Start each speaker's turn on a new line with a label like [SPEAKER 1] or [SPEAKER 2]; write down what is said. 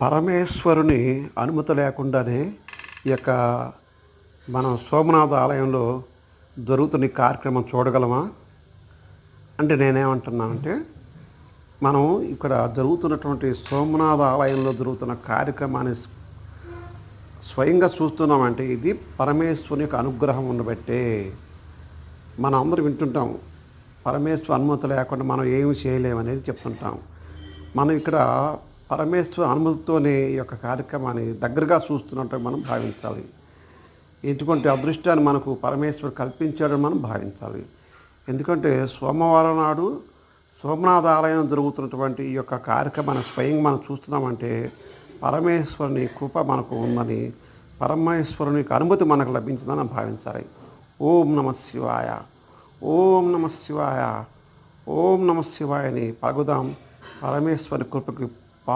[SPEAKER 1] పరమేశ్వరుని అనుమతి లేకుండానే ఈ యొక్క మనం సోమనాథ ఆలయంలో జరుగుతున్న కార్యక్రమం చూడగలమా? అంటే నేనేమంటున్నానంటే మనం ఇక్కడ జరుగుతున్నటువంటి సోమనాథ ఆలయంలో జరుగుతున్న కార్యక్రమాన్ని స్వయంగా చూస్తున్నామంటే ఇది పరమేశ్వరుని యొక్క అనుగ్రహం ఉండబట్టే. మనం అందరూ వింటుంటాం పరమేశ్వర అనుమతి లేకుండా మనం ఏమి చేయలేమనేది చెప్తుంటాం. మనం ఇక్కడ పరమేశ్వర అనుమతితోనే ఈ యొక్క కార్యక్రమాన్ని దగ్గరగా చూస్తున్నట్టు మనం భావించాలి. ఎటువంటి అదృష్టాన్ని మనకు పరమేశ్వరు కల్పించాడని మనం భావించాలి. ఎందుకంటే సోమవారం నాడు సోమనాథ ఆలయం జరుగుతున్నటువంటి ఈ యొక్క కార్యక్రమాన్ని స్వయంగా మనం చూస్తున్నామంటే పరమేశ్వరుని కృప మనకు ఉందని పరమేశ్వరుని యొక్క అనుమతి మనకు లభించిందని భావించాలి. ఓం నమ శివాయ. ఓం నమ శివాయ. ఓం నమ శివాయ అని పరమేశ్వరి కృపకి